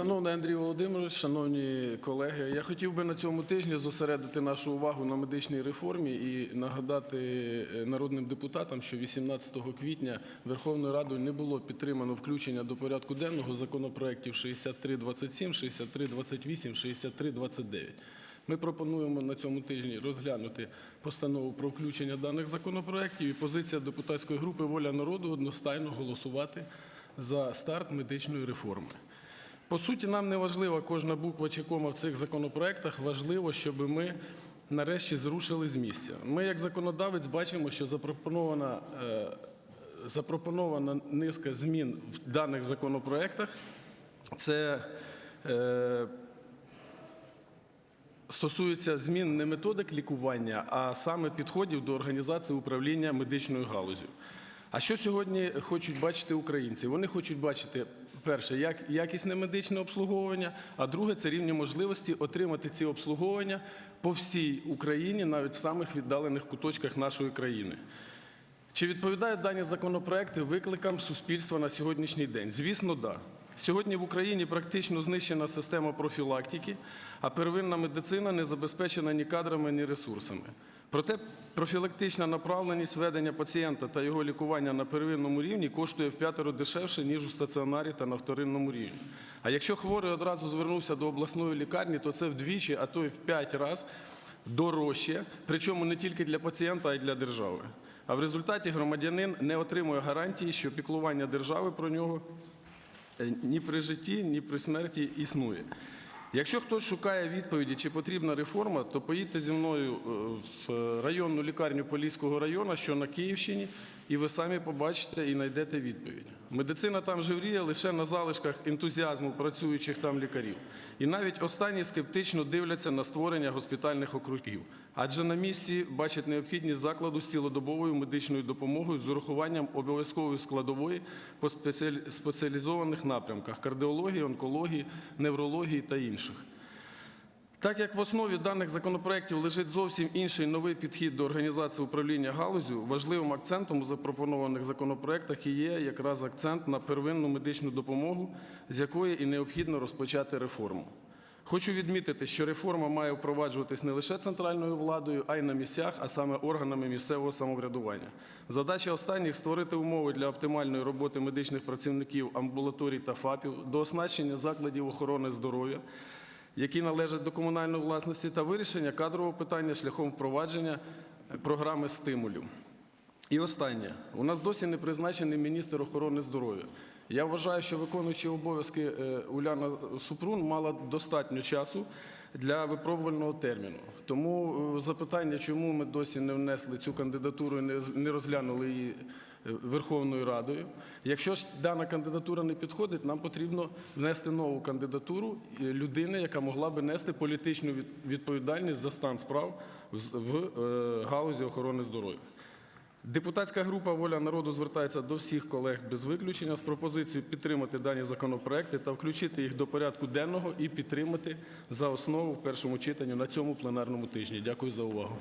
Шановний Андрій Володимирович, шановні колеги, я хотів би на цьому тижні зосередити нашу увагу на медичній реформі і нагадати е, народним депутатам, що 18 квітня Верховною Радою не було підтримано включення до порядку денного законопроєктів 6327, 6328, 6329. Ми пропонуємо на цьому тижні розглянути постанову про включення даних законопроєктів і позиція депутатської групи Воля народу одностайно голосувати за старт медичної реформи. По суті, нам не важлива кожна буква чи кома в цих законопроектах. Важливо, щоб ми нарешті зрушили з місця. Ми, як законодавець, бачимо, що запропонована, е, запропонована низка змін в даних законопроектах. Це е, стосується змін не методик лікування, а саме підходів до організації управління медичною галузю. А що сьогодні хочуть бачити українці? Вони хочуть бачити, перше, як якісне медичне обслуговування, а друге це рівні можливості отримати ці обслуговування по всій Україні, навіть в самих віддалених куточках нашої країни. Чи відповідають дані законопроекти викликам суспільства на сьогоднішній день? Звісно, так. Да. Сьогодні в Україні практично знищена система профілактики, а первинна медицина не забезпечена ні кадрами, ні ресурсами. Проте профілактична направленість ведення пацієнта та його лікування на первинному рівні коштує в п'ятеро дешевше, ніж у стаціонарі та на вторинному рівні. А якщо хворий одразу звернувся до обласної лікарні, то це вдвічі, а то й в п'ять разів дорожче, причому не тільки для пацієнта, а й для держави. А в результаті громадянин не отримує гарантії, що піклування держави про нього е, ні при житті, ні при смерті існує. Якщо хтось шукає відповіді, чи потрібна реформа, то поїдьте зі мною е, в районну лікарню Поліського району, що на Київщині, і ви самі побачите і знайдете відповідь. Медицина там живріє лише на залишках ентузіазму працюючих там лікарів. І навіть останні скептично дивляться на створення госпітальних округів, адже на місці бачать необхідність закладу з цілодобовою медичною допомогою з урахуванням обов'язкової складової по спеціалізованих напрямках кардіології, онкології, неврології та інших. Так як в основі даних законопроєктів лежить зовсім інший новий підхід до організації управління галузю, важливим акцентом у запропонованих законопроєктах і є якраз акцент на первинну медичну допомогу, з якої і необхідно розпочати реформу. Хочу відмітити, що реформа має впроваджуватись не лише центральною владою, а й на місцях, а саме органами місцевого самоврядування. Задача останніх створити умови для оптимальної роботи медичних працівників амбулаторій та ФАПів, до оснащення закладів охорони здоров'я, які належать до комунальної власності, та вирішення кадрового питання шляхом впровадження програми стимулів. І останнє. У нас досі не призначений міністр охорони здоров'я. Я вважаю, що виконуючи обов'язки е, Уляна Супрун мала достатньо часу для випробувального терміну. Тому е, запитання, чому ми досі не внесли цю кандидатуру і не- розглянули її Верховною Радою. Якщо ж дана кандидатура не підходить, нам потрібно внести нову кандидатуру е, людини, яка могла би нести політичну відповідальність за стан справ в- е, галузі охорони здоров'я. Депутатська група Воля народу звертається до всіх колег без виключення з пропозицією підтримати дані законопроекти та включити їх до порядку денного і підтримати за основу в першому читанні на цьому пленарному тижні. Дякую за увагу.